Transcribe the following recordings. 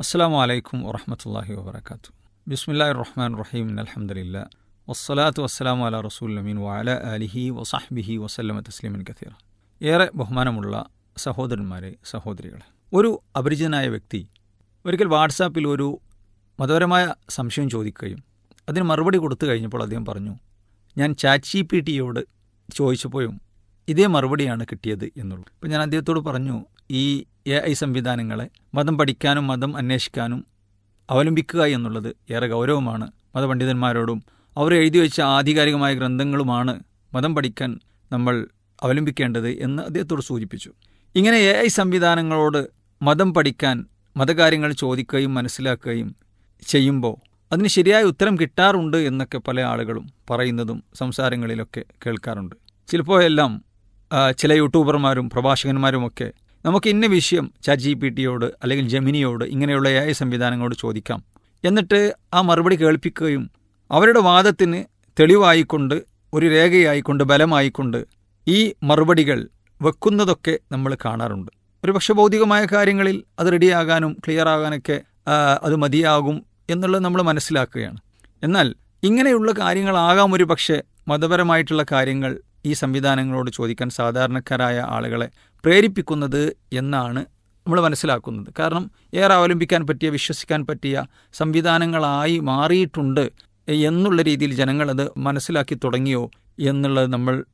അസ്സാം വലൈക്കും വറഹമത്തല്ലാഹി വാബർക്കാത്തു ബിസ്മില്ലാ റഹ്മാൻ റഹീം അലഹമുല്ല വസ്സലാത്തു വസ്സലാമു അല റസൂൽ അമീൻ വാല അലിഹി വസാഹ്ബിഹി വസ്ലമ തസ്ലീമൻ കഥീർ ഏറെ ബഹുമാനമുള്ള സഹോദരന്മാരെ സഹോദരികളെ ഒരു അപരിചിതനായ വ്യക്തി ഒരിക്കൽ വാട്സാപ്പിൽ ഒരു മതപരമായ സംശയം ചോദിക്കുകയും അതിന് മറുപടി കൊടുത്തു കഴിഞ്ഞപ്പോൾ അദ്ദേഹം പറഞ്ഞു ഞാൻ ചാറ്റ് ജി പി ടിയോട് ചോദിച്ചപ്പോഴും ഇതേ മറുപടിയാണ് കിട്ടിയത് എന്നുള്ളൂ. അപ്പോൾ ഞാൻ അദ്ദേഹത്തോട് പറഞ്ഞു ഈ എ ഐ സംവിധാനങ്ങളെ മതം പഠിക്കാനും മതം അന്വേഷിക്കാനും അവലംബിക്കുക എന്നുള്ളത് ഏറെ ഗൗരവമാണ്. മതപണ്ഡിതന്മാരോടും അവർ എഴുതി വെച്ച ആധികാരികമായ ഗ്രന്ഥങ്ങളുമാണ് മതം പഠിക്കാൻ നമ്മൾ അവലംബിക്കേണ്ടത് എന്ന് അദ്ദേഹത്തോട് സൂചിപ്പിച്ചു. ഇങ്ങനെ എ ഐ സംവിധാനങ്ങളോട് മതം പഠിക്കാൻ മതകാര്യങ്ങൾ ചോദിക്കുകയും മനസ്സിലാക്കുകയും ചെയ്യുമ്പോൾ അതിന് ശരിയായ ഉത്തരം കിട്ടാറുണ്ട് എന്നൊക്കെ പല ആളുകളും പറയുന്നതും സംസാരങ്ങളിലൊക്കെ കേൾക്കാറുണ്ട്. ചിലപ്പോഴെല്ലാം ചില യൂട്യൂബർമാരും പ്രഭാഷകന്മാരുമൊക്കെ നമുക്ക് ഇന്ന വിഷയം ചാറ്റ് ജി പി ടിയോട് അല്ലെങ്കിൽ ജമിനിയോട് ഇങ്ങനെയുള്ള എ ഐ സംവിധാനങ്ങളോട് ചോദിക്കാം. എന്നിട്ട് ആ മറുപടി കേൾപ്പിക്കുകയും അവരുടെ വാദത്തിന് തെളിവായിക്കൊണ്ട് ഒരു രേഖയായിക്കൊണ്ട് ബലമായിക്കൊണ്ട് ഈ മറുപടികൾ വെക്കുന്നതൊക്കെ നമ്മൾ കാണാറുണ്ട്. ഒരു പക്ഷേ ഭൗതികമായ കാര്യങ്ങളിൽ അത് റെഡിയാകാനും ക്ലിയർ ആകാനൊക്കെ അത് മതിയാകും എന്നുള്ളത് നമ്മൾ മനസ്സിലാക്കുകയാണ്. എന്നാൽ ഇങ്ങനെയുള്ള കാര്യങ്ങളാകാം ഒരു പക്ഷേ മതപരമായിട്ടുള്ള കാര്യങ്ങൾ ഈ സംവിധാനങ്ങളോട് ചോദിക്കാൻ സാധാരണക്കാരായ ആളുകളെ പ്രേരിപ്പിക്കുന്നത് എന്നാണ് നമ്മൾ മനസ്സിലാക്കുന്നത്. കാരണം ഏറെ അവലംബിക്കാൻ പറ്റിയ വിശ്വസിക്കാൻ പറ്റിയ സംവിധാനങ്ങളായി മാറിയിട്ടുണ്ട് എന്നുള്ള രീതിയിൽ ജനങ്ങളത് മനസ്സിലാക്കി തുടങ്ങിയോ എന്നുള്ളത് നമ്മൾ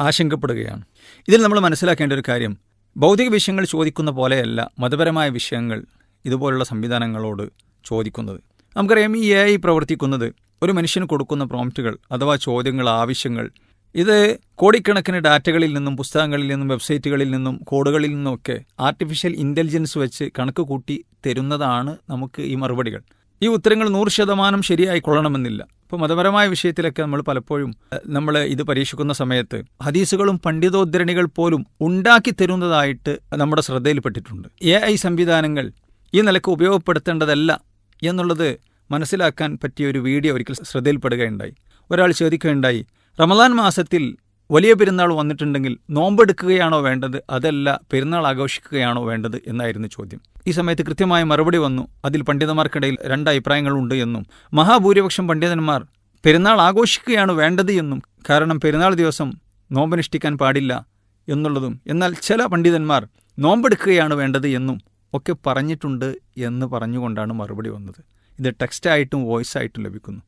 ആശങ്കപ്പെടുകയാണ്. ഇതിൽ നമ്മൾ മനസ്സിലാക്കേണ്ട ഒരു കാര്യം ഭൗതിക വിഷയങ്ങൾ ചോദിക്കുന്ന പോലെയല്ല മതപരമായ വിഷയങ്ങൾ ഇതുപോലുള്ള സംവിധാനങ്ങളോട് ചോദിക്കുന്നത്. നമുക്കറിയാം ഈ എ ഐ പ്രവർത്തിക്കുന്നത് ഒരു മനുഷ്യന് കൊടുക്കുന്ന പ്രോംപ്റ്റുകൾ അഥവാ ചോദ്യങ്ങൾ ആവശ്യങ്ങൾ ഇത് കോടിക്കണക്കിന് ഡാറ്റകളിൽ നിന്നും പുസ്തകങ്ങളിൽ നിന്നും വെബ്സൈറ്റുകളിൽ നിന്നും കോഡുകളിൽ നിന്നുമൊക്കെ ആർട്ടിഫിഷ്യൽ ഇന്റലിജൻസ് വെച്ച് കണക്ക് കൂട്ടി തരുന്നതാണ് നമുക്ക് ഈ മറുപടികൾ. ഈ ഉത്തരങ്ങൾ നൂറ് ശതമാനം ശരിയായി കൊള്ളണമെന്നില്ല. ഇപ്പോൾ മതപരമായ വിഷയത്തിലൊക്കെ നമ്മൾ പലപ്പോഴും നമ്മൾ ഇത് പരീക്ഷിക്കുന്ന സമയത്ത് ഹദീസുകളും പണ്ഡിതോദ്ധരണികൾ പോലും ഉണ്ടാക്കി തരുന്നതായിട്ട് നമ്മുടെ ശ്രദ്ധയിൽപ്പെട്ടിട്ടുണ്ട്. എ ഐ സംവിധാനങ്ങൾ ഈ നിലയ്ക്ക് ഉപയോഗപ്പെടുത്തേണ്ടതല്ല എന്നുള്ളത് മനസ്സിലാക്കാൻ പറ്റിയ ഒരു വീഡിയോ ഒരിക്കൽ ശ്രദ്ധയിൽപ്പെടുകയുണ്ടായി. ഒരാൾ ചോദിക്കുകയുണ്ടായി റമദാൻ മാസത്തിൽ വലിയ പെരുന്നാൾ വന്നിട്ടുണ്ടെങ്കിൽ നോമ്പെടുക്കുകയാണോ വേണ്ടത്? അതല്ല പെരുന്നാൾ ആഘോഷിക്കുകയാണോ വേണ്ടത് എന്നായിരുന്നു ചോദ്യം. ഈ സമയത്ത് കൃത്യമായ മറുപടി വന്നു. അതിൽ പണ്ഡിതന്മാർക്കിടയിൽ രണ്ട് അഭിപ്രായങ്ങളുണ്ട് എന്നും. മഹാഭൂരിപക്ഷം പണ്ഡിതന്മാർ പെരുന്നാൾ ആഘോഷിക്കുകയാണ് വേണ്ടത് എന്നും. കാരണം പെരുന്നാൾ ദിവസം നോമ്പനുഷ്ഠിക്കാൻ പാടില്ല എന്നുള്ളതും. എന്നാൽ ചില പണ്ഡിതന്മാർ നോമ്പെടുക്കുകയാണ് വേണ്ടത് എന്നും ഒക്കെ പറഞ്ഞിട്ടുണ്ട് എന്ന് പറഞ്ഞുകൊണ്ടാണ് മറുപടി വന്നത്. ഇത് ടെക്സ്റ്റായിട്ടും വോയിസ് ആയിട്ടും ലഭിക്കുന്നു.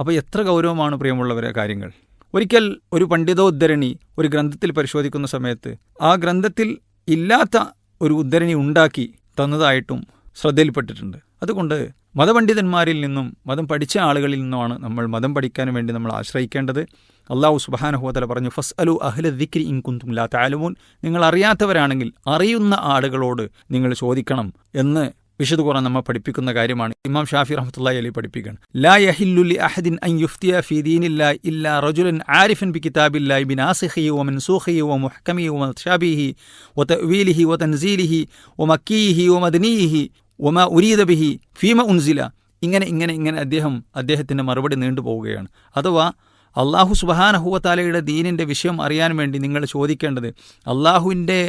അപ്പോൾ എത്ര ഗൗരവമാണ് പ്രിയമുള്ളവരെ കാര്യങ്ങൾ. ഒരിക്കൽ ഒരു പണ്ഡിതോദ്ധരണി ഒരു ഗ്രന്ഥത്തിൽ പരിശോധിക്കുന്ന സമയത്ത് ആ ഗ്രന്ഥത്തിൽ ഇല്ലാത്ത ഒരു ഉദ്ധരണി ഉണ്ടാക്കി തന്നതായിട്ടും ശ്രദ്ധയിൽപ്പെട്ടിട്ടുണ്ട്. അതുകൊണ്ട് മതപണ്ഡിതന്മാരിൽ നിന്നും മതം പഠിച്ച ആളുകളിൽ നിന്നുമാണ് നമ്മൾ മതം പഠിക്കാൻ വേണ്ടി നമ്മൾ ആശ്രയിക്കേണ്ടത്. അള്ളാഹു സുബാനഹുവതല പറഞ്ഞു ഫസ് അലു അഹ്ല ദിക്രി ഇൻകുന്തും ലാ താലുമൂൻ നിങ്ങൾ അറിയാത്തവരാണെങ്കിൽ അറിയുന്ന ആളുകളോട് നിങ്ങൾ ചോദിക്കണം എന്ന് വിശുദ്ധ ഖുറാൻ നമ്മെ പഠിപ്പിക്കുന്ന കാര്യമാണ്. ഇമാം ഷാഫി റഹ്മത്തുള്ളി അലി പഠിപ്പിക്കുകയാണ്. ലാ യഹില്ലുലി അഹദിൻ അൻ യുഫ്തിയ ഫി ദീനില്ലാ ഇല്ലാ റജുലൻ ആരിഫൻ ബി കിതാബില്ലാഹി ബിനാസിഖി വ മൻസൂഖി വ മുഹ്കമി വ ഷാബിഹി വ തഅ്വീലിഹി വ തൻസീലിഹി വ മക്കീഹി വ മദനീഹി മാ ഉരീദ ബിഹി ഫീമ ഉൻസില. ഇങ്ങനെ ഇങ്ങനെ ഇങ്ങനെ അദ്ദേഹം അദ്ദേഹത്തിന്റെ മറുപടി നീണ്ടുപോവുകയാണ് അഥവാ അള്ളാഹു സുബഹാനഹുവത്താലയുടെ ദീനിന്റെ വിഷയം അറിയാൻ വേണ്ടി നിങ്ങൾ ചോദിക്കേണ്ടത് അള്ളാഹുവിന്റെ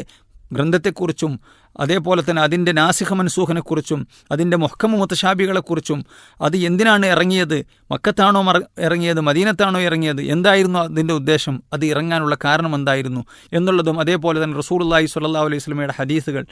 ഗ്രന്ഥത്തെക്കുറിച്ചും അതേപോലെ തന്നെ അതിന്റെ നാസിഹ മൻസൂഹനെക്കുറിച്ചും അതിന്റെ മൊഹക്കമ മുത്തശാബികളെക്കുറിച്ചും അത് എന്തിനാണ് ഇറങ്ങിയത്? മക്കത്താണോ ഇറങ്ങിയത്? മദീനത്താണോ ഇറങ്ങിയത്? എന്തായിരുന്നു അതിന്റെ ഉദ്ദേശം? അത് ഇറങ്ങാനുള്ള കാരണം എന്തായിരുന്നു? എന്നുള്ളതും അതേപോലെ തന്നെ റസൂർല്ലാഹി സ്വല്ലാ അലൈഹി സ്വലമയുടെ ഹദീസുകൾ.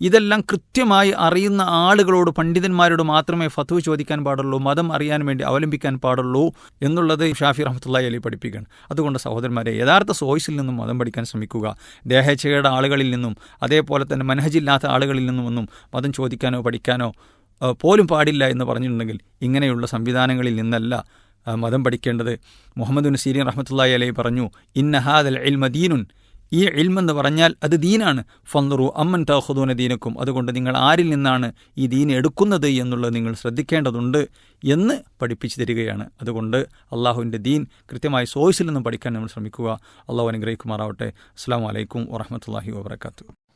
ഇതെല്ലാം കൃത്യമായി അറിയുന്ന ആളുകളോട് പണ്ഡിതന്മാരോട് മാത്രമേ ഫത്വ ചോദിക്കാൻ പാടുള്ളൂ മതം അറിയാൻ വേണ്ടി അവലംബിക്കാൻ പാടുള്ളൂ എന്നുള്ളത് ഷാഫി റഹമത്തുല്ലാഹി അലി പഠിപ്പിക്കുകയാണ്. അതുകൊണ്ട് സഹോദരന്മാരെ യഥാർത്ഥ സോയ്സിൽ നിന്നും മതം പഠിക്കാൻ ശ്രമിക്കുക. ദേഹേച്ഛയുടെ ആളുകളിൽ നിന്നും അതേപോലെ തന്നെ മനഹജില്ലാത്ത ആളുകളിൽ നിന്നുമൊന്നും മതം ചോദിക്കാനോ പഠിക്കാനോ പോലും പാടില്ല എന്ന് പറഞ്ഞിട്ടുണ്ടെങ്കിൽ ഇങ്ങനെയുള്ള സംവിധാനങ്ങളിൽ നിന്നല്ല മതം പഠിക്കേണ്ടത്. മുഹമ്മദ് നസീരിൻ റഹ്മത്തുള്ളി അലൈ പറഞ്ഞു ഇന്നഹാദൽ ഇൽമ ദീനുൻ. ഈ ഇൽമെന്ന് പറഞ്ഞാൽ അത് ദീനാണ്. ഫന്ദറു അമ്മൻ തഹുദൂന ദീനക്കും. അതുകൊണ്ട് നിങ്ങൾ ആരിൽ നിന്നാണ് ഈ ദീൻ എടുക്കുന്നത് എന്നുള്ളത് നിങ്ങൾ ശ്രദ്ധിക്കേണ്ടതുണ്ട് എന്ന് പഠിപ്പിച്ചു തരികയാണ്. അതുകൊണ്ട് അള്ളാഹുവിന്റെ ദീൻ കൃത്യമായി സോഴ്സിൽ നിന്നും പഠിക്കാൻ നമ്മൾ ശ്രമിക്കുക. അള്ളാഹു അനുഗ്രഹിക്കുമാറാവട്ടെ. അസ്സാം വലൈക്കും വറഹമത്തല്ലാഹി വാബർക്കാത്തു